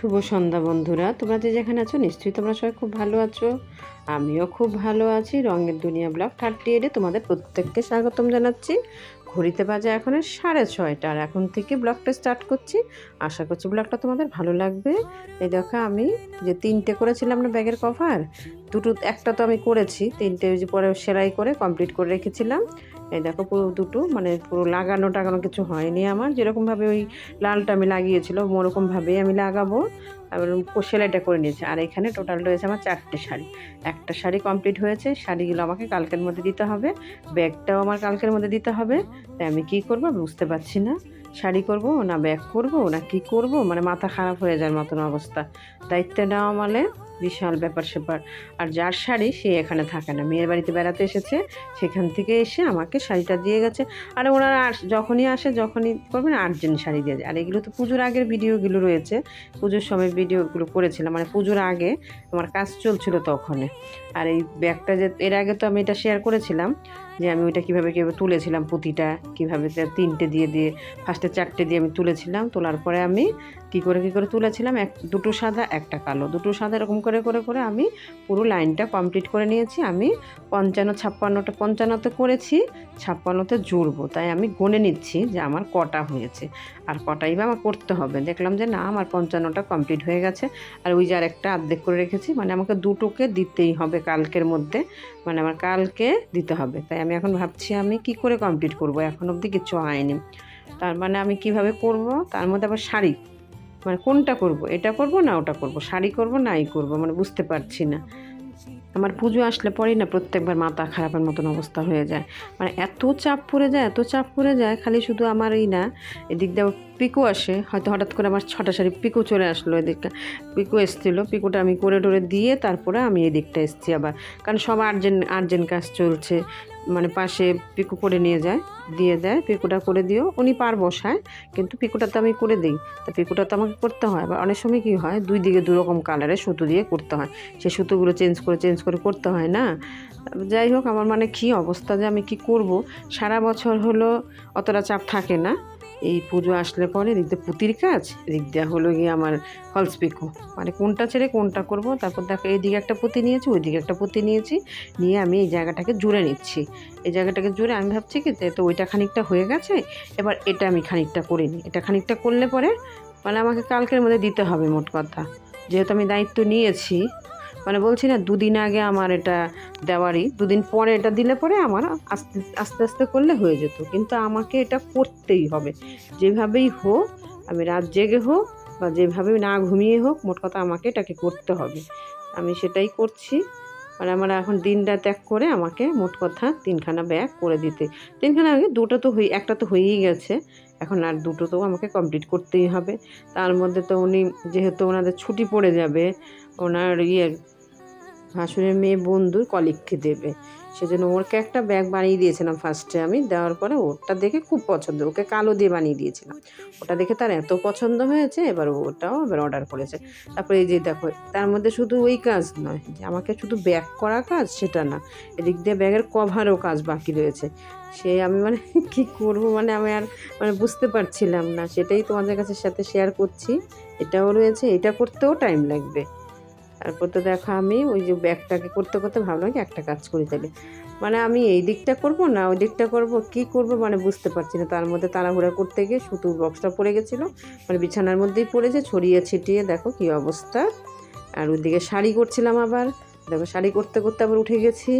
শুভ সন্ধ্যা, বন্ধুরা। তোমরা যে যেখানে আছো, নিশ্চয়ই তোমরা সবাই খুব ভালো আছো। আমিও খুব ভালো আছি। রঙের দুনিয়া ব্লগ থার্টি এইটে তোমাদের প্রত্যেককে স্বাগতম জানাচ্ছি। ঘড়িতে বাজে এখন সাড়ে ছয়টা। আর এখন থেকে ব্লগটা স্টার্ট করছি। আশা করছি ব্লগটা তোমাদের ভালো লাগবে। এই দেখো আমি যে তিনটে করেছিলাম না ব্যাগের কভার, দুটো, একটা তো আমি করেছি। তিনটে যে পরে সেলাই করে কমপ্লিট করে রেখেছিলাম। এই দেখো পুরো দুটো মানে পুরো লাগানো টাগানো কিছু হয়নি আমার। যেরকমভাবে ওই লালটা আমি লাগিয়েছিলাম ওরকমভাবেই আমি লাগাবো। সেলাইটা করে নিয়েছে। আর এখানে টোটাল রয়েছে আমার চারটে শাড়ি। একটা শাড়ি কমপ্লিট হয়েছে, শাড়িগুলো আমাকে কালকের মধ্যে দিতে হবে। ব্যাগটাও আমার কালকের মধ্যে দিতে হবে। তাই আমি কি করব বুঝতে পারছি না। শাড়ি করব না ব্যাগ করব না কি করব? মানে মাথা খারাপ হয়ে যাওয়ার মতন অবস্থা। দায়িত্ব নেওয়া মানে বিশাল ব্যাপার স্যাপার। আর যার শাড়ি সে এখানে থাকে না। মেয়ের বাড়িতে বেড়াতে এসেছে, সেখান থেকে এসে আমাকে শাড়িটা দিয়ে গেছে। আর ওনারা যখনই আসে, যখনই করবেন আর্জেন্ট শাড়ি দিয়ে যায়। আর এগুলো তো পুজোর আগের ভিডিওগুলো রয়েছে। পুজোর সময় ভিডিওগুলো করেছিলাম। মানে পুজোর আগে আমার কাজ চলছিল তখনে আর এই ব্যাগটা যে, এর আগে তো আমি এটা শেয়ার করেছিলাম যে আমি ওইটা কীভাবে কীভাবে তুলেছিলাম পুঁতিটা, কীভাবে তিনটে দিয়ে দিয়ে ফার্স্টে চারটে দিয়ে আমি তুলেছিলাম। তোলার পরে আমি কী করে কী করে তুলেছিলাম? এক, দুটো সাদা, একটা কালো। দুটো সাদা এরকম করে করে করে আমি পুরো লাইনটা কমপ্লিট করে নিয়েছি। আমি পঞ্চান্ন, ছাপ্পান্নটা, পঞ্চান্নতে করেছি, ছাপ্পান্নতে জুড়বো। তাই আমি গণে নিচ্ছি যে আমার কটা হয়েছে। আর কটাই বা আমার করতে হবে। দেখলাম যে না, আমার পঞ্চান্নটা কমপ্লিট হয়ে গেছে। আর ওই যে আর একটা অর্ধেক করে রেখেছি। মানে আমাকে দুটোকে দিতেই হবে কালকের মধ্যে। মানে আমার কালকে দিতে হবে। তাই আমি এখন ভাবছি আমি কি করে কমপ্লিট করব? এখন অবধি কিছু হয়নি। তার মানে আমি কীভাবে করব? তার মধ্যে আবার শাড়ি মানে কোনটা করব? এটা করব না ওটা করব? শাড়ি করব না এই করব? মানে বুঝতে পারছি না। আমার পুজো আসলে পরেই না প্রত্যেকবার মাথা খারাপের মতন অবস্থা হয়ে যায়। মানে এত চাপ পড়ে যায়, এত চাপ পড়ে যায়, খালি শুধু আমার এই না, এদিক দিয়ে পিকো আসে। হয়তো হঠাৎ করে আমার ছটা শাড়ি পিকো চলে আসলো এদিকটা পিকো এসেছিল, পিকোটা আমি করে টোরে দিয়ে তারপরে আমি এদিকটা এসেছি আবার। কারণ সব আর্জেন্ট আর্জেন্ট কাজ চলছে। মানে পাশে পিকু করে নিয়ে যায়, দিয়ে দেয়, পিকুটা করে দিও উনি পার বসায়, কিন্তু পিকুটা তো আমি করে দিই। তা পিকুটা তো আমাকে করতে হয়। আবার অনেক সময় কী হয়, দুই দিকে দু রকম কালারের সুতো দিয়ে করতে হয়। সেই সুতোগুলো চেঞ্জ করে চেঞ্জ করে করতে হয় না। যাই হোক, আমার মানে কী অবস্থা যে আমি কি করব? সারা বছর হলো অতটা চাপ থাকে না। এই পুজো আসলে পরে এদিক দিয়ে পুঁতির কাজ, এদিক দিয়ে হলো গিয়ে আমার ফলস পিকো মানে কোনটা ছেড়ে কোনটা করব, তারপর দেখো এইদিকে একটা পুঁতি নিয়েছি, ওইদিকে একটা পুঁতি নিয়েছি, নিয়ে আমি এই জায়গাটাকে জুড়ে নিচ্ছি। এই জায়গাটাকে জুড়ে আমি ভাবছি কি তো ওইটা খানিকটা হয়ে গেছে, এবার এটা আমি খানিকটা করে নিই। এটা খানিকটা করলে পরে মানে আমাকে কালকের মধ্যে দিতে হবে মোট কথা। যেহেতু আমি দায়িত্ব নিয়েছি মানে বলছি না, দুদিন আগে আমার এটা দেওয়ারই, দুদিন পরে এটা দিলে পরে আমার আস্তে আস্তে আস্তে করলে হয়ে যেত। কিন্তু আমাকে এটা করতেই হবে। যেভাবেই হোক, আমি রাত জেগে হোক বা যেভাবে না ঘুমিয়ে হোক, মোট কথা আমাকে এটাকে করতে হবে। আমি সেটাই করছি। মানে আমার এখন দিন এক করে আমাকে মোট কথা তিনখানা ব্যাগ করে দিতে। তিনখানা আগে দুটো তো হয়ে, একটা তো হয়েই গেছে। এখন আর দুটো তো আমাকে কমপ্লিট করতেই হবে। তার মধ্যে তো উনি, যেহেতু ওনাদের ছুটি পড়ে যাবে ওনার ইয়ে ভাসুরের মেয়ে বন্ধুর কলিগকে দেবে। সেজন্য ওরকে একটা ব্যাগ বানিয়ে দিয়েছিলাম ফার্স্টে আমি। দেওয়ার পরে ওটা দেখে খুব পছন্দ। ওকে কালো দিয়ে বানিয়ে দিয়েছিলাম। ওটা দেখে তার এত পছন্দ হয়েছে, এবার ওটাও এবার অর্ডার করেছে। তারপরে এই যে দেখো, তার মধ্যে শুধু ওই কাজ নয়, যে আমাকে শুধু ব্যাগ করা কাজ সেটা না, এদিক দিয়ে ব্যাগের কভারও কাজ বাকি রয়েছে। সে আমি মানে কি করব মানে আমি আর মানে বুঝতে পারছিলাম না। সেটাই তোমাদের কাছে সাথে শেয়ার করছি। এটাও রয়েছে, এটা করতেও টাইম লাগবে। তারপর তো দেখো আমি ওই যে ব্যাগটাকে করতে করতে ভাবলাম কি একটা কাজ করি তাহলে। মানে আমি এই দিকটা করব না ওই দিকটা করব, কি করব মানে বুঝতে পারছি না। তার মধ্যে তাড়াহুড়া করতে গিয়ে সুতোর বক্সটা পড়ে গেছিল মানে বিছানার মধ্যেই পড়েছে, ছড়িয়ে ছিটিয়ে দেখো কি অবস্থা। আর ওইদিকে শাড়ি করছিলাম আবার, দেখো শাড়ি করতে করতে আবার উঠে গেছি।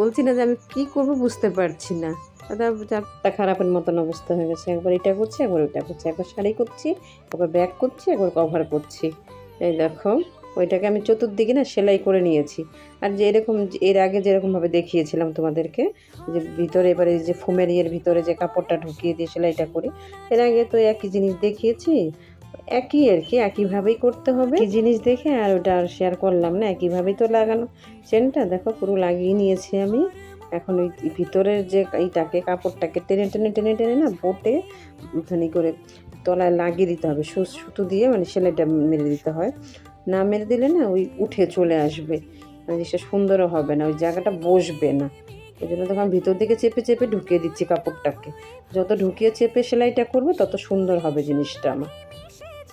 বলছি না যে আমি কি করব বুঝতে পারছি না। চাপটা খারাপের মতন অবস্থা হয়ে গেছে। একবার এটা করছি, একবার ওইটা করছি। একবার শাড়ি করছি, একবার ব্যাগ করছি, একবার কভার করছি। এই দেখো ওইটাকে আমি চতুর্দিকে না সেলাই করে নিয়েছি। আর যে এরকম এর আগে যেরকমভাবে দেখিয়েছিলাম তোমাদেরকে, যে ভিতরে এবারে যে ফোমের ইয়ের ভিতরে যে কাপড়টা ঢুকিয়ে দিয়ে সেলাইটা করি, এর আগে তো একই জিনিস দেখিয়েছি, একই আর কি, একইভাবেই করতে হবে। কি জিনিস দেখে আর ওটা আর শেয়ার করলাম না, একইভাবেই তো লাগানো। চেনটা দেখো পুরো লাগিয়ে নিয়েছি আমি। এখন ওই ভিতরের যে এইটাকে, কাপড়টাকে টেনে টেনে টেনে টেনে না বোটে ধনি করে তলায় লাগিয়ে দিতে হবে সুতো দিয়ে মানে সেলাইটা মেরে দিতে হয়। না মেরে দিলে না ওই উঠে চলে আসবে। মানে জিনিসটা সুন্দরও হবে না, ওই জায়গাটা বসবে না। ওই জন্য তখন ভিতর দিকে চেপে চেপে ঢুকিয়ে দিচ্ছি কাপড়টাকে। যত ঢুকিয়ে চেপে সেলাইটা করবে, তত সুন্দর হবে জিনিসটা আমার।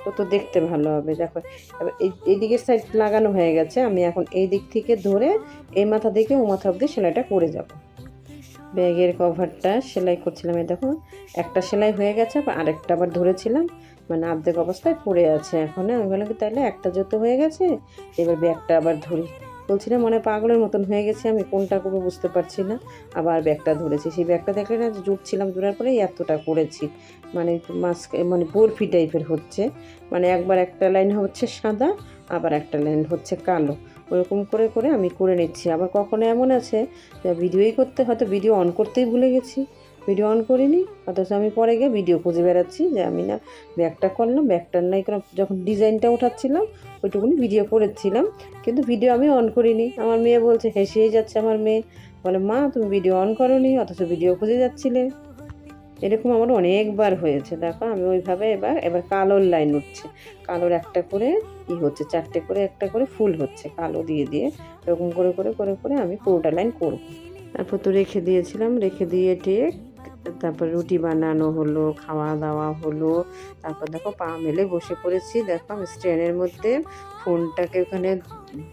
তত দেখতে ভালো হবে। দেখো, এবার এই এইদিকের সাইড লাগানো হয়ে গেছে। আমি এখন এই দিক থেকে ধরে এই মাথা থেকে ও মাথা অবধি সেলাইটা করে যাব। ব্যাগের কভারটা সেলাই করছিলাম, এই দেখো। একটা সেলাই হয়ে গেছে, আবার আরেকটা আবার ধরেছিলাম। মানে আর্ধেক অবস্থায় পড়ে আছে এখন। আমি বললাম কি তাহলে একটা জুতো হয়ে গেছে? এবার ব্যাগটা আবার ধরি। বলছিলাম মনে পাগলের মতন হয়ে গেছে। আমি কোনটা করব বুঝতে পারছি না। আবার ব্যাগটা ধরেছি। সেই ব্যাগটা দেখলে না জুটছিলাম, জোড়ার পরে এতটা করেছি। মানে মাস্ক মানে বরফি টাইপের হচ্ছে। মানে একবার একটা লাইন হচ্ছে সাদা, আবার একটা লাইন হচ্ছে কালো। ওরকম করে করে আমি করে নিচ্ছি। আবার কখনো এমন আছে, যে ভিডিওই করতে, হয়তো ভিডিও অন করতেই ভুলে গেছি। ভিডিও অন করিনি, অথচ আমি পরে গিয়ে ভিডিও খুঁজে বেড়াচ্ছি যে আমি না ব্যাগটা করলাম, ব্যাগটার নাই কোনো যখন ডিজাইনটা উঠাচ্ছিলাম, ওইটুকুনি ভিডিও করেছিলাম, কিন্তু ভিডিও আমি অন করিনি। আমার মেয়ে বলছে, হেসেই যাচ্ছে আমার মেয়ে। বলে, মা, তুমি ভিডিও অন করনি, অথচ ভিডিও খুঁজে যাচ্ছিলে। এরকম আমার অনেকবার হয়েছে। দেখো, আমি ওইভাবে এবার এবার কালোর লাইন উঠছে। কালোর একটা করে ই হচ্ছে, চারটে করে একটা করে ফুল হচ্ছে, কালো দিয়ে দিয়ে এরকম করে করে করে করে আমি পুরোটা লাইন করব। তারপর তো রেখে দিয়েছিলাম, রেখে দিয়ে ঠিক তারপর রুটি বানানো হলো, খাওয়া দাওয়া হলো। তারপর দেখো পা মেলে বসে পড়েছি। দেখো আমি স্ট্যান্ডের মধ্যে ফোনটাকে ওখানে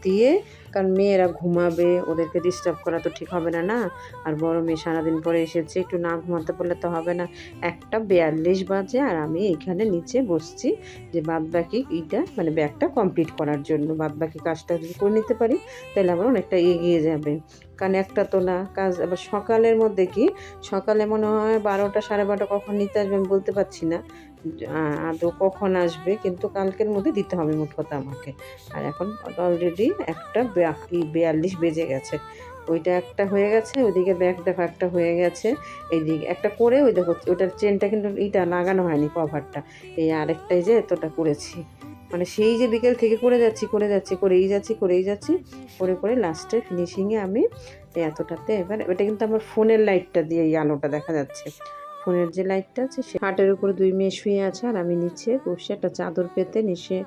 দিয়ে, কারণ মেয়েরা ঘুমাবে, ওদেরকে ডিস্টার্ব করা তো ঠিক হবে না না? আর বড় মেয়ে সারাদিন পরে এসেছে, একটু না ঘুমাতে পারলে তো হবে না। একটা বিয়াল্লিশ বাজে আর আমি এইখানে নিচে বসছি যে বাদ বাকি এইটা মানে ব্যাগটা কমপ্লিট করার জন্য। বাদ বাকি কাজটা যদি করে নিতে পারি, তাহলে আমার অনেকটা এগিয়ে যাবে। কারণ একটা তো না, কাজ আবার সকালের মধ্যে কি? সকালে মনে হয় বারোটা, সাড়ে বারোটা কখন নিতে আসবে আমি বলতে পারছি না। আদৌ কখন আসবে? কিন্তু কালকের মধ্যে দিতে হবে মোট কথা আমাকে। আর এখন অলরেডি একটা বেয়া- বিয়াল্লিশ বেজে গেছে। ওইটা একটা হয়ে গেছে, ওইদিকে ব্যাগ দেখো একটা হয়ে গেছে। এইদিকে একটা করে ওই দেখো, ওটার চেনটা কিন্তু এইটা লাগানো হয়নি কভারটা এই আরেকটাই যে এতটা করেছি। মানে সেই যে বিকেল থেকে করে যাচ্ছি করে যাচ্ছি, করেই যাচ্ছি করেই যাচ্ছি, করে করে লাস্টে ফিনিশিংয়ে আমি এতটাতে এবার, এটা কিন্তু আমার ফোনের লাইটটা দিয়ে এই আলোটা দেখা যাচ্ছে। ফোনের যে লাইটটা আছে, সে হাটের উপরে দুই মেয়ে শুয়ে আছে আর আমি নিচে বসে একটা চাদর পেতে নিচে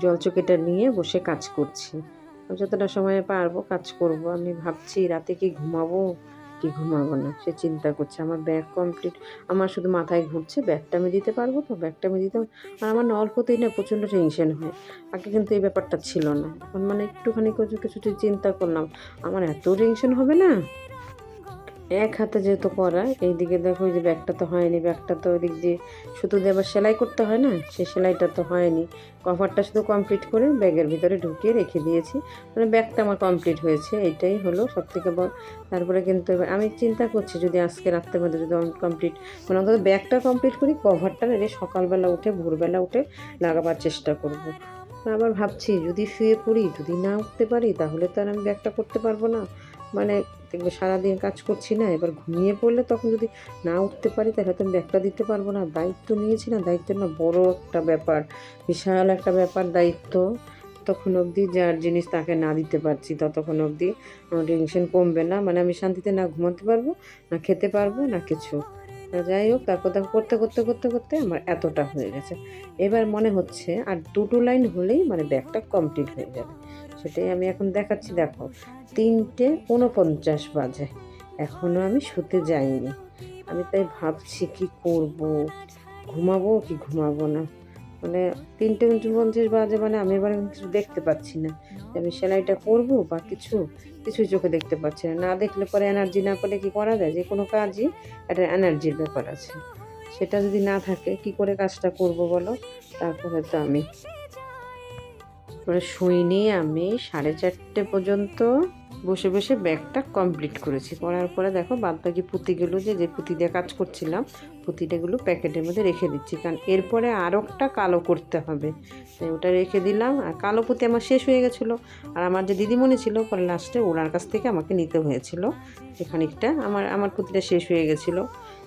জল জলচকেটা নিয়ে বসে কাজ করছি। আমি যতটা সময় পারব কাজ করব। আমি ভাবছি রাতে কি ঘুমাবো? কি ঘুমাবো না? সে চিন্তা করছে। আমার ব্যাগ কমপ্লিট আমার শুধু মাথায় ঘুরছে। ব্যাগটা আমি দিতে পারব তো? ব্যাগটা আমি দিতে আর আমার না অল্পতেই না প্রচণ্ড টেনশন হয়। আগে কিন্তু এই ব্যাপারটা ছিল না। এখন মানে একটুখানি কিছু কিছুটি চিন্তা করলাম। আমার এত টেনশন হবে না? এক হাতে যেহেতু করা এইদিকে দেখো যে ব্যাগটা তো হয়নি, ব্যাগটা তো ওই দিক দিয়ে শুধু দিয়ে আবার সেলাই করতে হয় না? সে সেলাইটা তো হয়নি। কভারটা শুধু কমপ্লিট করে ব্যাগের ভিতরে ঢুকিয়ে রেখে দিয়েছি। মানে ব্যাগটা আমার কমপ্লিট হয়েছে, এইটাই হলো সব থেকে বড়। তারপরে কিন্তু এবার আমি চিন্তা করছি যদি আজকে রাত্রের মধ্যে যদি কমপ্লিট মানে অন্তত ব্যাগটা কমপ্লিট করি, কভারটা রেখে সকালবেলা উঠে, ভোরবেলা উঠে লাগাবার চেষ্টা করব। আবার ভাবছি, যদি শুয়ে পড়ি, যদি না উঠতে পারি, তাহলে তো আর আমি ব্যাগটা করতে পারব না। মানে দেখবে সারাদিন কাজ করছি না, এবার ঘুমিয়ে পড়লে তখন যদি না উঠতে পারি তাহলে তো ব্যাগটা দিতে পারব না। দায়িত্ব নিয়েছি না, দায়িত্ব না, বড় একটা ব্যাপার, বিশাল একটা ব্যাপার দায়িত্ব। তখন অবধি যার জিনিস তাকে না দিতে পারছি, ততক্ষণ অবধি আমার টেনশন কমবে না। মানে আমি শান্তিতে না ঘুমাতে পারব, না খেতে পারব, না কিছু। যাই হোক, তারপর দেখো, করতে করতে করতে করতে আমার এতটা হয়ে গেছে। এবার মনে হচ্ছে আর দুটো লাইন হলেই মানে ব্যাগটা কমপ্লিট হয়ে যাবে। সেটাই আমি এখন দেখাচ্ছি, দেখো, তিনটে উনপঞ্চাশ বাজে। এখনও আমি শুতে যাইনি। আমি তাই ভাবছি কি করব? ঘুমাবো কি ঘুমাবো না? মানে তিনটে উনপঞ্চাশ বাজে মানে আমি এবার কিছু দেখতে পাচ্ছি না। আমি সেলাইটা করব বা কিছু, কিছুই চোখে দেখতে পাচ্ছি না। না দেখলে পরে এনার্জি না পেলে কি করা যায়? যে কোনো কাজই একটা এনার্জির ব্যাপার আছে। সেটা যদি না থাকে, কি করে কাজটা করব বলো? তারপরে তো আমি পরে শুইনি আমি সাড়ে চারটে পর্যন্ত বসে বসে ব্যাগটা কমপ্লিট করেছি। করার পরে দেখো বাদ বাকি পুঁতিগুলো যে যে পুঁতি দিয়ে কাজ করছিলাম পুঁতিটাগুলো প্যাকেটের মধ্যে রেখে দিচ্ছি, কারণ এরপরে আরও একটা কালো করতে হবে। তাই ওটা রেখে দিলাম, আর কালো পুঁতি আমার শেষ হয়ে গেছিল। আর আমার যে দিদিমণি ছিল, পরে লাস্টে ওনার কাছ থেকে আমাকে নিতে হয়েছিল। যে খানিকটা আমার আমার পুঁতিটা শেষ হয়ে গেছিল।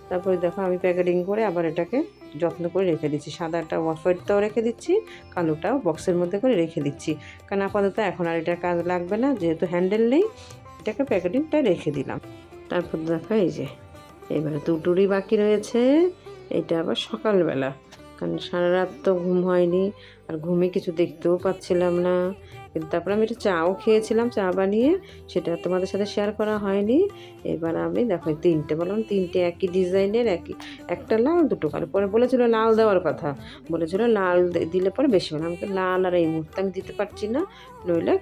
তারপরে দেখো আমি প্যাকেটিং করে আবার এটাকে যত্ন করে রেখে দিচ্ছি। সাদাটা হোয়াইটটাও রেখে দিচ্ছি, কালোটাও বক্সের মধ্যে করে রেখে দিচ্ছি। কারণ আপাতত এখন আর এটার কাজ লাগবে না, যেহেতু হ্যান্ডেল নেই, এটাকে প্যাকেটিংটা রেখে দিলাম। তারপর দেখো এই যে এবারে দুটোরই বাকি রয়েছে। এটা আবার সকালবেলা, কারণ সারা রাত তো ঘুম হয়নি, আর ঘুমে কিছু দেখতেও পাচ্ছিলাম না। কিন্তু তারপরে আমি একটু চাও খেয়েছিলাম, চা বানিয়ে, সেটা তোমাদের সাথে শেয়ার করা হয়নি। এবার আমি, দেখো তিনটে, বললাম তিনটে একই ডিজাইনের, একই, একটা লাল দুটো কালো। পরে বলেছিল লাল দেওয়ার কথা, বলেছিল লাল দিলে পরে বেশি ভালো আমাকে লাল আর এই মুহূর্তে আমি দিতে পারছি না। নইলে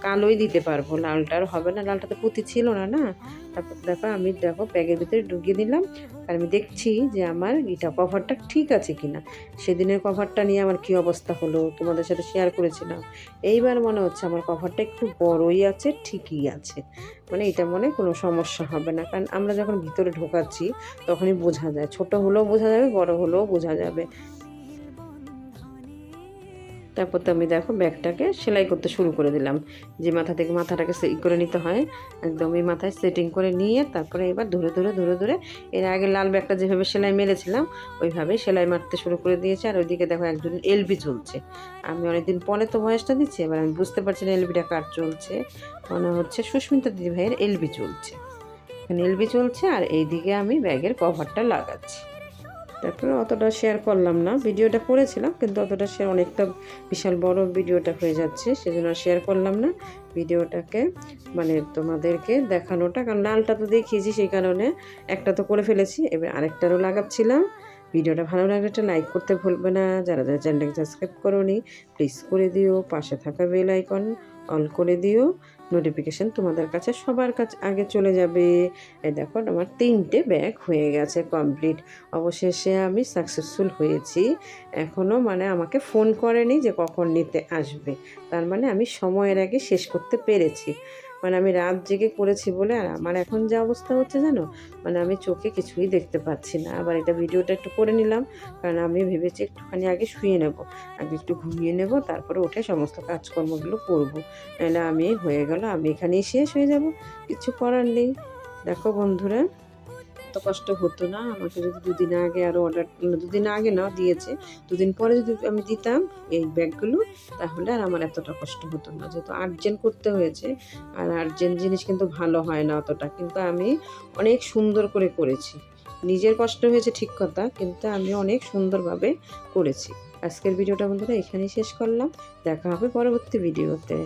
কালোই দিতে পারব। লালটা আর হবে না, লালটা তো পুঁতি ছিল না না? তারপর দেখো, আমি দেখো ব্যাগের ভিতরে ঢুকিয়ে দিলাম। আর আমি দেখছি যে আমার এটা কভারটা ঠিক আছে কিনা। সেদিনের কভারটা নিয়ে আমার কী অবস্থা হলো, তোমাদের সাথে শেয়ার করেছিলাম। এইবার মনে হচ্ছে আমার কভারটা একটু বড়ই আছে, ঠিকই আছে। মানে এটা মনে কোনো সমস্যা হবে না। কারণ আমরা যখন ভিতরে ঢোকাচ্ছি, তখনই বোঝা যায়। ছোট হলেও বোঝা যাবে, বড় হলেও বোঝা যাবে। তারপর তো আমি দেখো ব্যাগটাকে সেলাই করতে শুরু করে দিলাম। যে মাথা থেকে মাথাটাকে ই করে নিতে হয়, একদম এই মাথায় সেটিং করে নিয়ে তারপরে এবার ধরে ধরে ধরে ধরে এর আগে লাল ব্যাগটা যেভাবে সেলাই মেরেছিলাম ওইভাবে সেলাই মারতে শুরু করে দিয়েছে। আর ওইদিকে দেখো একজন এলবি চলছে আমি অনেকদিন পরে তো বয়সটা দিচ্ছি, এবার আমি বুঝতে পারছি না এলবিটা কার চলছে। মনে হচ্ছে সুস্মিতা দিদি ভাইয়ের এলবি চলছে এলবি চলছে আর এইদিকে আমি ব্যাগের কভারটা লাগাচ্ছি। তারপরে অতটা শেয়ার করলাম না। ভিডিওটা করেছিলাম, কিন্তু অতটা শেয়ার অনেকটা বিশাল বড় ভিডিওটা হয়ে যাচ্ছে, সেজন্য শেয়ার করলাম না। ভিডিওটাকে মানে তোমাদেরকে দেখানোটা, কারণ লালটা তো দেখিয়েছি সেই কারণে একটা তো করে ফেলেছি, এবার আরেকটারও লাগাচ্ছিলাম। ভিডিওটা ভালো লাগলে একটা লাইক করতে ভুলবে না। যারা যারা চ্যানেলটাকে সাবস্ক্রাইব করোনি প্লিজ করে দিও। পাশে থাকা বেল আইকন অল করে দিও। নোটিফিকেশান তোমাদের কাছে সবার কাছে আগে চলে যাবে। এই দেখো আমার তিনটে ব্যাগ হয়ে গেছে কমপ্লিট অবশেষে আমি সাকসেসফুল হয়েছি। এখনও মানে আমাকে ফোন করেনি যে কখন নিতে আসবে। তার মানে আমি সময়ের আগে শেষ করতে পেরেছি। মানে আমি রাত জেগে করেছি বলে আর আমার এখন যা অবস্থা হচ্ছে জানো? মানে আমি চোখে কিছুই দেখতে পাচ্ছি না। আবার এটা ভিডিওটা একটু করে নিলাম, কারণ আমি ভেবেছি একটুখানি আগে শুয়ে নেব। আগে একটু ঘুমিয়ে নেব, তারপরে উঠে সমস্ত কাজকর্মগুলো করব। নাহলে আমি হয়ে গেল, আমি এখানেই শেষ হয়ে যাব। কিছু করার নেই। দেখো বন্ধুরা এত কষ্ট হতো না, আমাকে যদি দুদিন আগে আরও অর্ডার দুদিন আগে না দিয়েছে, দুদিন পরে যদি আমি দিতাম এই ব্যাগগুলো, তাহলে আর আমার এতটা কষ্ট হতো না। যেহেতু আর্জেন্ট করতে হয়েছে, আর আর্জেন্ট জিনিস কিন্তু ভালো হয় না অতটা। কিন্তু আমি অনেক সুন্দর করে করেছি। নিজের কষ্ট হয়েছে ঠিক কথা, কিন্তু আমি অনেক সুন্দরভাবে করেছি। আজকের ভিডিওটা বন্ধুরা এখানেই শেষ করলাম। দেখা হবে পরবর্তী ভিডিওতে।